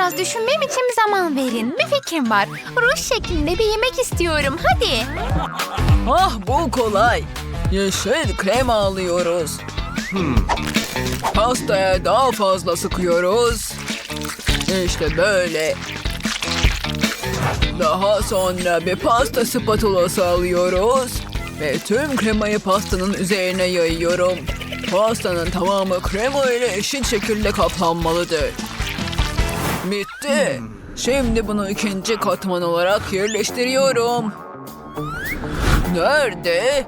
biraz düşünmem için zaman verin. Bir fikrim var. Ruj şeklinde bir yemek istiyorum. Hadi. Ah bu kolay. Yeşil krema alıyoruz. Pastaya daha fazla sıkıyoruz. İşte böyle. Daha sonra bir pasta spatulası alıyoruz. Ve tüm kremayı pastanın üzerine yayıyorum. Pastanın tamamı krema ile eşit şekilde kaplanmalıdır. Bitti. Şimdi bunu ikinci katman olarak yerleştiriyorum. Nerede?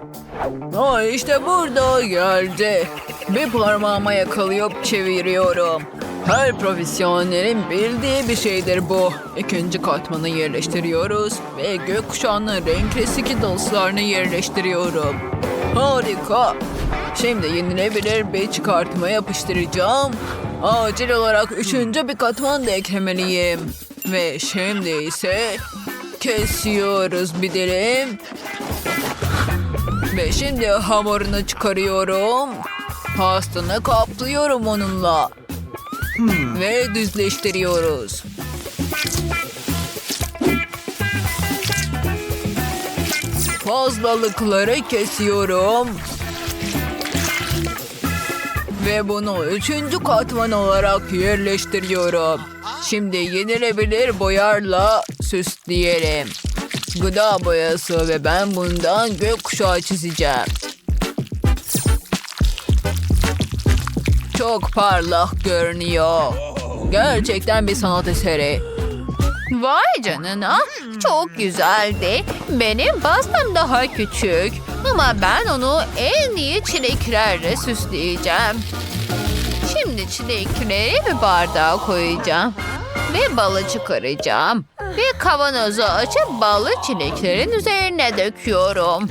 Aa işte burada geldi. Bir parmağıma yakalayıp çeviriyorum. Her profesyonelin bildiği bir şeydir bu. İkinci katmanı yerleştiriyoruz ve gökkuşağının renkli skidalslarını yerleştiriyorum. Harika. Şimdi yenilebilir bir çıkartma yapıştıracağım. Acil olarak üçüncü bir katman da eklemeliyim. Ve şimdi ise kesiyoruz bir dilim. Ve şimdi hamurunu çıkarıyorum. Pastanı kaplıyorum onunla. Ve düzleştiriyoruz. Fazlalıkları kesiyorum. Ve bunu üçüncü katman olarak yerleştiriyorum. Şimdi yenilebilir boyarla süsleyelim. Gıda boyası ve ben bundan gökkuşağı çizeceğim. Çok parlak görünüyor. Gerçekten bir sanat eseri. Vay canına. Çok güzeldi. Benim pastam daha küçük. Ama ben onu en iyi çileklerle süsleyeceğim. Şimdi çilekleri bir bardağa koyacağım. Ve balı çıkaracağım. Ve kavanozu açıp balı çileklerin üzerine döküyorum.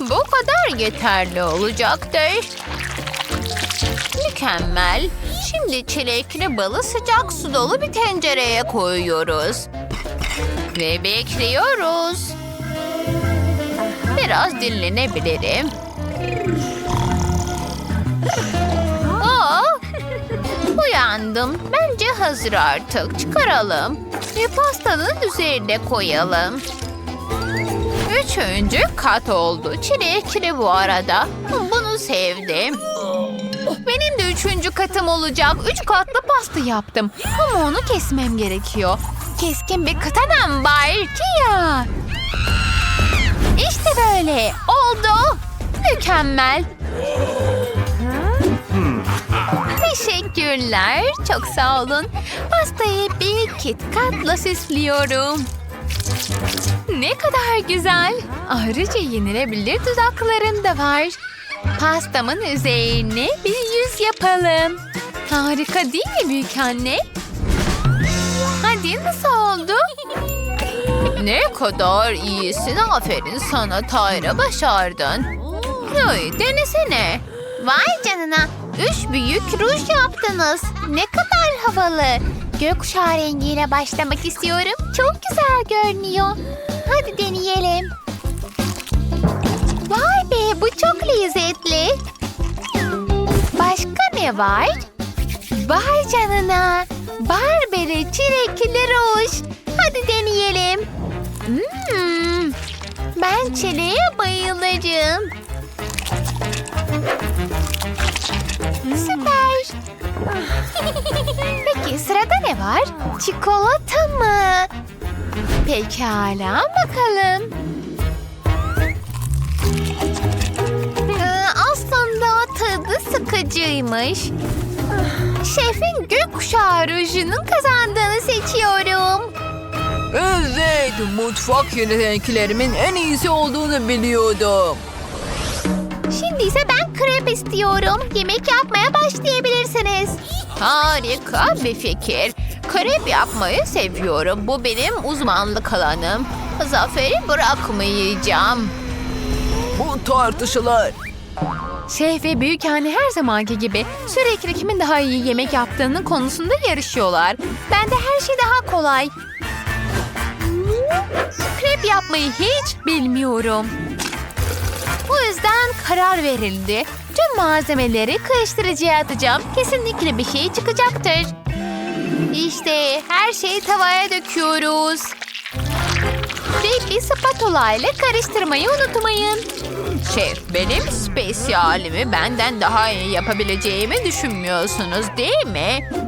Bu kadar yeterli olacaktır. Mükemmel. Şimdi çilekli balı sıcak su dolu bir tencereye koyuyoruz. Ve bekliyoruz. Biraz dinlenebilirim. Aa, uyandım. Bence hazır artık. Çıkaralım. Ve pastanın üzerine koyalım. Üçüncü kat oldu. Çilekli bu arada. Bunu sevdim. Benim de üçüncü katım olacak. Üç katlı pasta yaptım. Ama onu kesmem gerekiyor. Keskin bir katanam var ki ya. İşte böyle. Oldu. Mükemmel. Teşekkürler. Çok sağ olun. Pastayı bir kit katla süslüyorum. Ne kadar güzel. Ayrıca yenilebilir dudaklarım da var. Pastamın üzerine bir yüz yapalım. Harika değil mi büyük anne? Hadi nasıl oldu? Ne kadar iyisin. Aferin sana Tayra başardın. Ay, denesene. Vay canına. Üç büyük ruj yaptınız. Ne kadar havalı. Gökkuşağı rengiyle başlamak istiyorum. Çok güzel görünüyor. Hadi deneyelim. Vay be bu çok lezzetli. Başka ne var? Vay canına. Barberi çilekli ruj. Hadi deneyelim. Hmm, ben çileğe bayılırım. Süper. Peki sırada ne var? Çikolata mı? Pekala bakalım. Ee, aslında tadı sıkıcıymış. Şefin gökkuşağı rujunun kazandığını seçiyorum. Evet, mutfak yeteneklerimin en iyisi olduğunu biliyordum. Şimdi ise ben krep istiyorum. Yemek yapmaya başlayabilirsiniz. Harika bir fikir. Krep yapmayı seviyorum. Bu benim uzmanlık alanım. Zaferi bırakmayacağım. Bu tartışılır. Şef ve büyük anne her zamanki gibi sürekli kimin daha iyi yemek yaptığının konusunda yarışıyorlar. Ben de her şey daha kolay. Krep yapmayı hiç bilmiyorum. Bu yüzden karar verildi. Tüm malzemeleri karıştırıcıya atacağım. Kesinlikle bir şey çıkacaktır. İşte her şeyi tavaya döküyoruz. Ve bir spatula ile karıştırmayı unutmayın. Şef, benim spesiyalimi benden daha iyi yapabileceğimi düşünmüyorsunuz değil mi?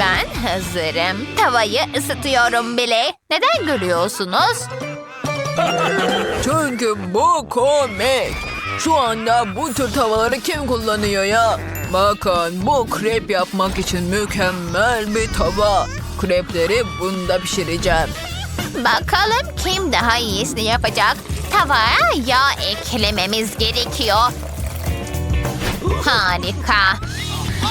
Ben hazırım. Tavayı ısıtıyorum bile. Neden gülüyorsunuz? Çünkü bu komik. Şu anda bu tür tavaları kim kullanıyor ya? Bakın bu krep yapmak için mükemmel bir tava. Krepleri bunda pişireceğim. Bakalım kim daha iyisini yapacak. Tavaya yağ eklememiz gerekiyor. Harika.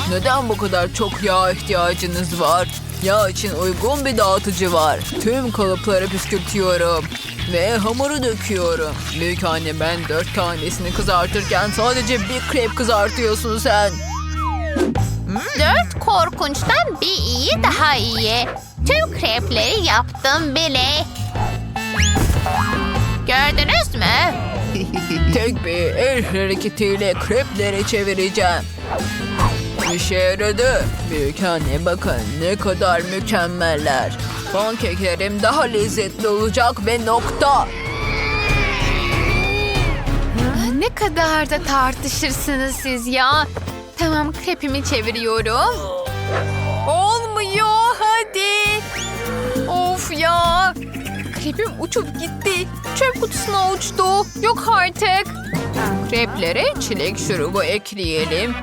Neden bu kadar çok yağ ihtiyacınız var? Yağ için uygun bir dağıtıcı var. Tüm kalıpları püskürtüyorum. Ve hamuru döküyorum. Büyük anne ben dört tanesini kızartırken sadece bir krep kızartıyorsun sen. Dört korkunçtan bir iyi daha iyi. Tüm krepleri yaptım bile. Gördünüz mü? Tek bir el hareketiyle krepleri çevireceğim. İşe yaradı. Büyük anne bakın ne kadar mükemmeller. Pankeklerim daha lezzetli olacak ve nokta. Ne kadar da tartışırsınız siz ya. Tamam krepimi çeviriyorum. Olmuyor hadi. Of ya. Krepim uçup gitti. Çöp kutusuna uçtu. Yok artık. Kreplere çilek şurubu ekleyelim.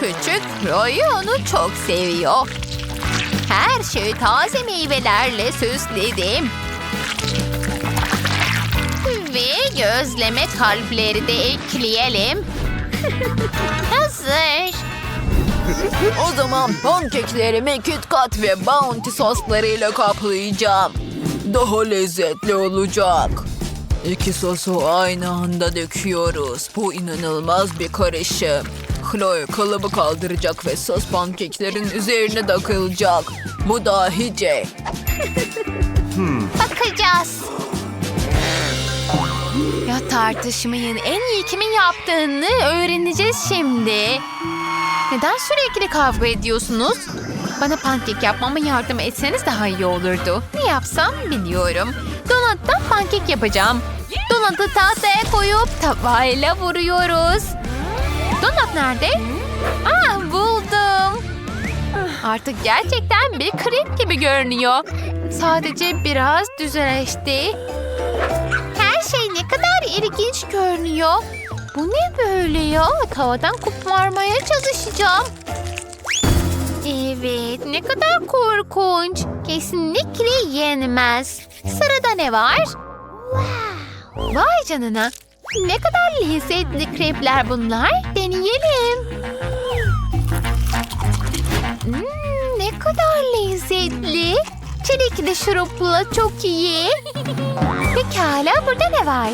Küçük Roy onu çok seviyor. Her şeyi taze meyvelerle süsledim. Ve gözleme kalpleri de ekleyelim. Hazır. O zaman pankeklerimi KitKat ve Bounty soslarıyla kaplayacağım. Daha lezzetli olacak. İki sosu aynı anda döküyoruz. Bu inanılmaz bir karışım. Chloe kalıbı kaldıracak ve sos pankeklerin üzerine dökülecek. Bu dahice. Bakacağız. Ya tartışmayın. En iyi kimin yaptığını öğreneceğiz şimdi. Neden sürekli kavga ediyorsunuz? Bana pankek yapmama yardım etseniz daha iyi olurdu. Ne yapsam biliyorum. Donat'tan pankek yapacağım. Donat'ı tahtaya koyup tavayla vuruyoruz. Donat nerede? Ah buldum. Artık gerçekten bir krep gibi görünüyor. Sadece biraz düzeleşti. Her şey ne kadar ilginç görünüyor. Bu ne böyle ya? Tavadan koparmaya çalışacağım. Evet, ne kadar korkunç. Kesinlikle yenmez. Sırada ne var? Vay canına. Ne kadar lezzetli krepler bunlar. Deneyelim. Hmm, ne kadar lezzetli. Çilekli şurupla çok iyi. Pekala burada ne var?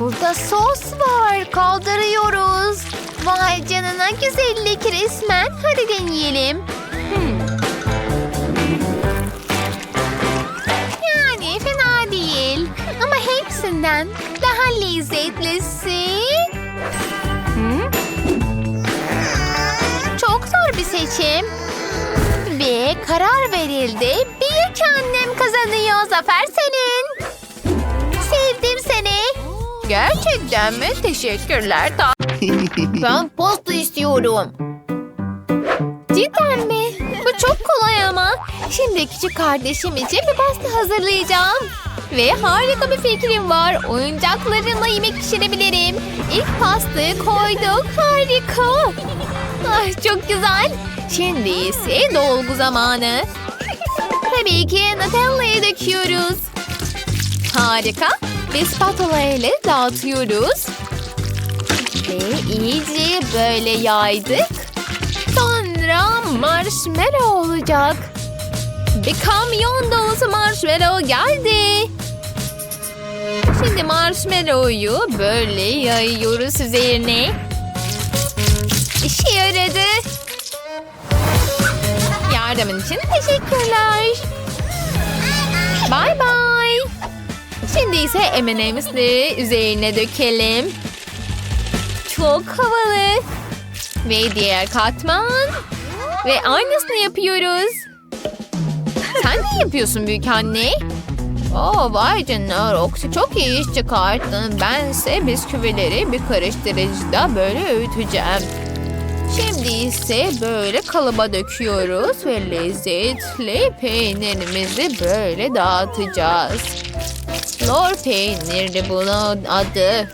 Burada sos var. Kaldırıyoruz. Vay canına güzellik resmen. Hadi deneyelim. Hmm. Yani fena değil. Ama hepsinden daha lezzetlisi. Hmm. Çok zor bir seçim. Ve karar verildi. Büyük annem kazanıyor. Zafer senin. Gerçekten mi? Teşekkürler. Ben pasta istiyorum. Cidden mi? Bu çok kolay ama. Şimdi küçük kardeşim için bir pasta hazırlayacağım. Ve harika bir fikrim var. Oyuncaklarımla yemek pişirebilirim. İlk pastayı koyduk. Harika. Ah, çok güzel. Şimdi ise dolgu zamanı. Tabii ki Nutella'yı döküyoruz. Harika. Ve spatula ile dağıtıyoruz. Ve iyice böyle yaydık. Sonra marshmallow olacak. Bir kamyon dolusu marshmallow geldi. Şimdi marshmallow'u böyle yayıyoruz üzerine. İşe yaradı. Yardımın için teşekkürler. Bye bye. Şimdi ise M&M's'leri üzerine dökelim. çok havalı. Ve diğer katman. Ve aynısını yapıyoruz. Sen ne yapıyorsun büyük anne? Oo vay canına Roxy çok iyi iş çıkarttın. Bense bisküvileri bir karıştırıcıda böyle öğüteceğim. Şimdi ise böyle kalıba döküyoruz ve lezzetli peynirimizi böyle dağıtacağız. Lor peyniri bunun adı.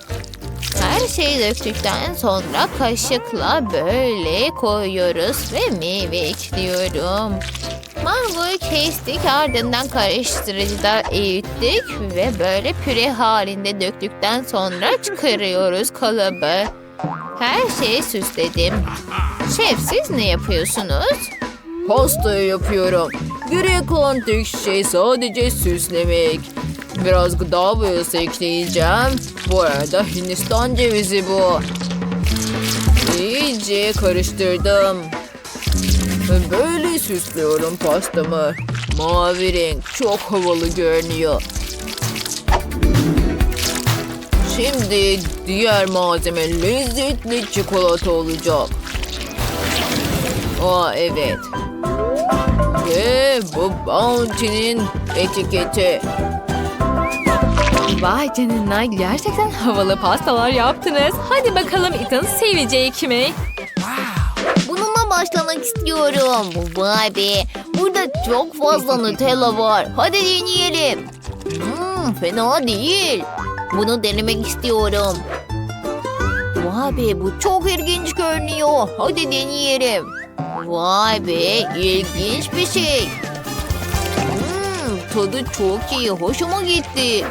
Her şeyi döktükten sonra kaşıkla böyle koyuyoruz ve meyve ekliyorum. Mangoyu kestik ardından karıştırıcıda eğittik ve böyle püre halinde döktükten sonra çıkarıyoruz kalıbı. Her şeyi süsledim. Şef siz ne yapıyorsunuz? Pastayı yapıyorum. Geriye kalan tek şey sadece süslemek. Biraz gıda boyası ekleyeceğim. Bu arada Hindistan cevizi bu. İyice karıştırdım. Böyle süslüyorum pastamı. Mavi renk çok havalı görünüyor. Şimdi diğer malzeme lezzetli çikolata olacak. Aa evet. Ve bu Bounty'nin etiketi. Vay canına gerçekten havalı pastalar yaptınız. Hadi bakalım Ethan sevecek mi? Bununla başlamak istiyorum. Vay be. Burada çok fazla Nutella var. Hadi deneyelim. Hmm, fena değil. Bunu denemek istiyorum. Vay be bu çok ilginç görünüyor. Hadi deneyelim. Vay be ilginç bir şey. Hmm, tadı çok iyi. Hoşuma gitti.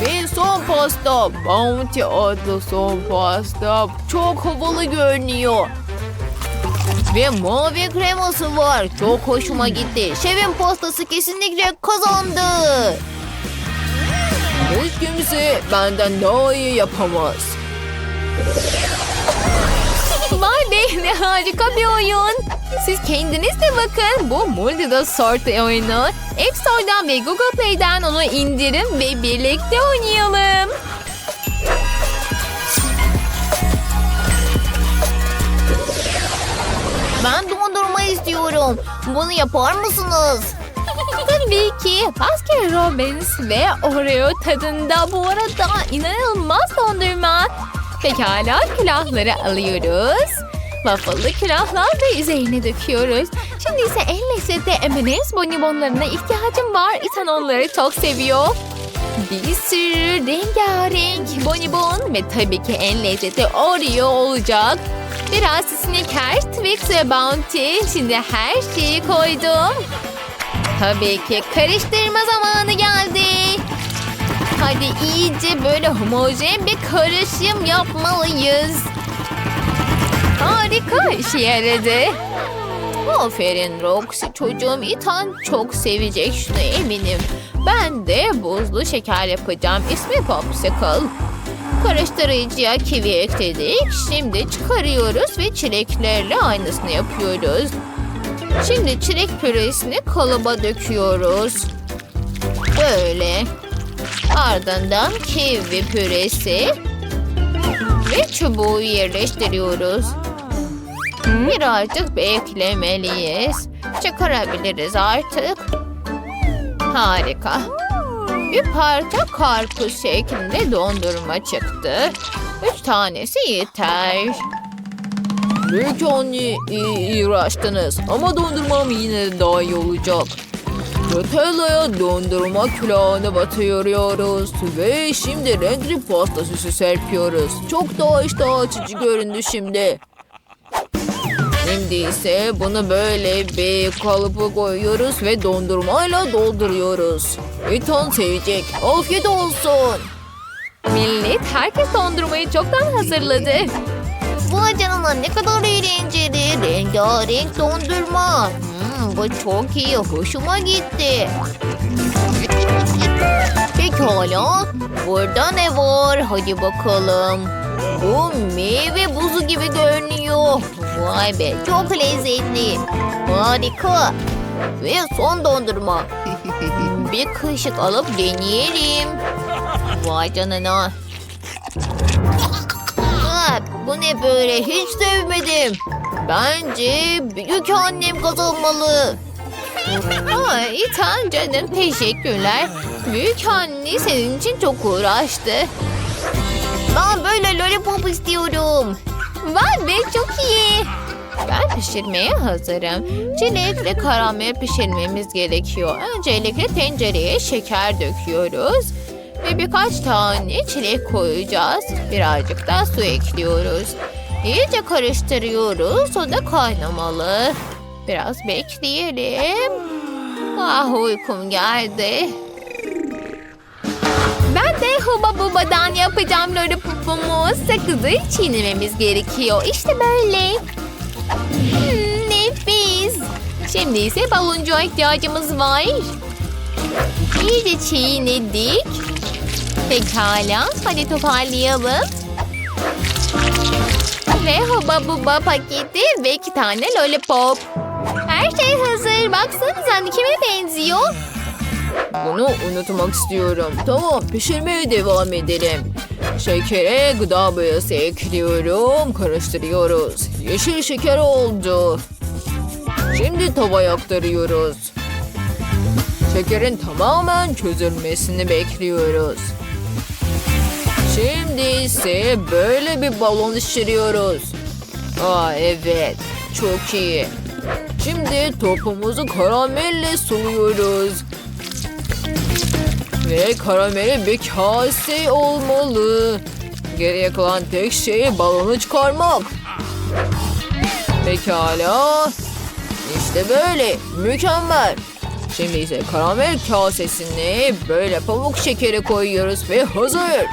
Ve son pasta. Bounty adlı son pasta. Çok havalı görünüyor. Ve mavi kreması var. Çok hoşuma gitti. Şefin pastası kesinlikle kazandı. Hiç kimse benden daha iyi yapamaz. Ne harika bir oyun. Siz kendiniz de bakın. Bu Multida Sort oyunu. App Store'dan ve Google Play'den onu indirin ve birlikte oynayalım. Ben dondurma istiyorum. Bunu yapar mısınız? Tabii ki Baskin Robbins ve Oreo tadında bu arada inanılmaz dondurma. Pekala külahları alıyoruz. Waffle'lı külahlar ve üzerine döküyoruz. Şimdi ise en lezzetli M&M's bonibonlarına ihtiyacım var. İtan onları çok seviyor. Bir sürü rengarenk bonibon ve tabii ki en lezzetli Oreo olacak. Biraz Snickers, Twix ve Bounty. Şimdi her şeyi koydum. Tabii ki karıştırma zamanı geldi. Hadi iyice böyle homojen bir karışım yapmalıyız. Harika işe yaradı. Aferin Roxy çocuğum Ethan çok sevecek şunu eminim. Ben de buzlu şeker yapacağım. İsmi Popsicle. Karıştırıcıya kivi ekledik. Şimdi çıkarıyoruz ve çileklerle aynısını yapıyoruz. Şimdi çilek püresini kalıba döküyoruz. Böyle. Ardından kivi püresi ve çubuğu yerleştiriyoruz. Birazcık beklemeliyiz. Çıkarabiliriz artık. Harika. Bir parça karpuz şeklinde dondurma çıktı. Üç tanesi yeter. Büyük anne iyi uğraştınız ama dondurmam yine de daha iyi olacak. Nutella'ya dondurma külahını batırıyoruz ve şimdi renkli pasta süsü serpiyoruz. Çok daha iştah açıcı göründü şimdi. Şimdi ise bunu böyle bir kalıba koyuyoruz ve dondurmayla dolduruyoruz. Ethan sevecek. Afiyet olsun. Millet herkes dondurmayı çoktan hazırladı. Vay canına ne kadar eğlenceli. Rengarenk dondurma. Hmm, bu çok iyi. Hoşuma gitti. Pekala. Burada ne var? Hadi bakalım. Bu meyve buzu gibi görünüyor. Vay be çok lezzetli. Harika. Ve son dondurma. Bir kaşık alıp deneyelim. Vay canına. Aa, Bu ne böyle hiç sevmedim. Bence büyük annem kazanmalı. İtan canım teşekkürler. Büyük anne senin için çok uğraştı. Ben böyle istiyorum. Vay be çok iyi. Ben pişirmeye hazırım. Çilek ve karamel pişirmemiz gerekiyor. Öncelikle tencereye şeker döküyoruz. Ve birkaç tane çilek koyacağız. Birazcık da su ekliyoruz. İyice karıştırıyoruz. O da kaynamalı. Biraz bekleyelim. Ah uykum geldi. Huba bubadan yapacağım lollipopumu. Sakızı çiğnememiz gerekiyor. İşte böyle. Hmm, nefis. Şimdi ise baloncuğa ihtiyacımız var. İyice çiğnedik. Pekala. Hadi toparlayalım. Ve huba buba paketi ve iki tane lollipop. Her şey hazır. Baksanıza kime benziyor? Bunu unutmak istiyorum. Tamam pişirmeye devam edelim. Şekere gıda boyası ekliyorum. Karıştırıyoruz. Yeşil şeker oldu. Şimdi tavaya aktarıyoruz. Şekerin tamamen çözülmesini bekliyoruz. Şimdi ise böyle bir balon şişiriyoruz. Aa evet, çok iyi. Şimdi topumuzu karamelle suluyoruz. Ve karameli bir kase olmalı. Geriye kalan tek şey balonu çıkarmak. Pekala. İşte böyle. Mükemmel. Şimdi ise karamel kasesine böyle pamuk şekeri koyuyoruz ve hazır.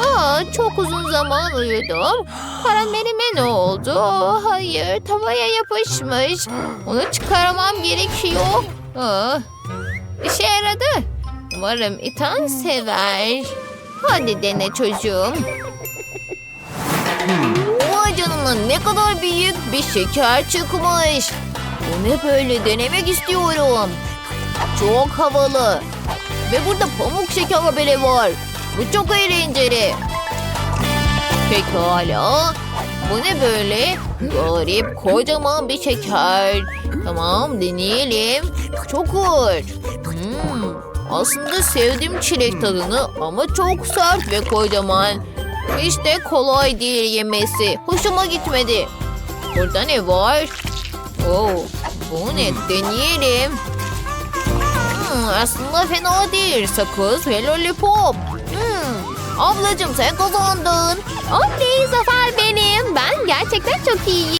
Aa, çok uzun zaman uyudum. Karamelime ne oldu? Hayır, tavaya yapışmış. Onu çıkaramam gerekiyor. Aa, işe yaradı. Umarım İtan sever. Hadi dene çocuğum. Vay canına ne kadar büyük bir şeker çıkmış. Bu ne böyle denemek istiyorum. Çok havalı. Ve burada pamuk şeker bile var. Bu çok eğlenceli. Pekala. Bu ne böyle? Garip kocaman bir şeker. Tamam deneyelim. Çok ağır. Hmm, aslında sevdim çilek tadını ama çok sert ve kocaman. Hiç de kolay değil yemesi. Hoşuma gitmedi. Burada ne var? Oo, bu ne? Deneyelim. Hmm, aslında fena değil. Sakız ve lollipop. Hmm, ablacığım sen kazandın. Oley, zafer benim. Ben gerçekten çok iyiyim.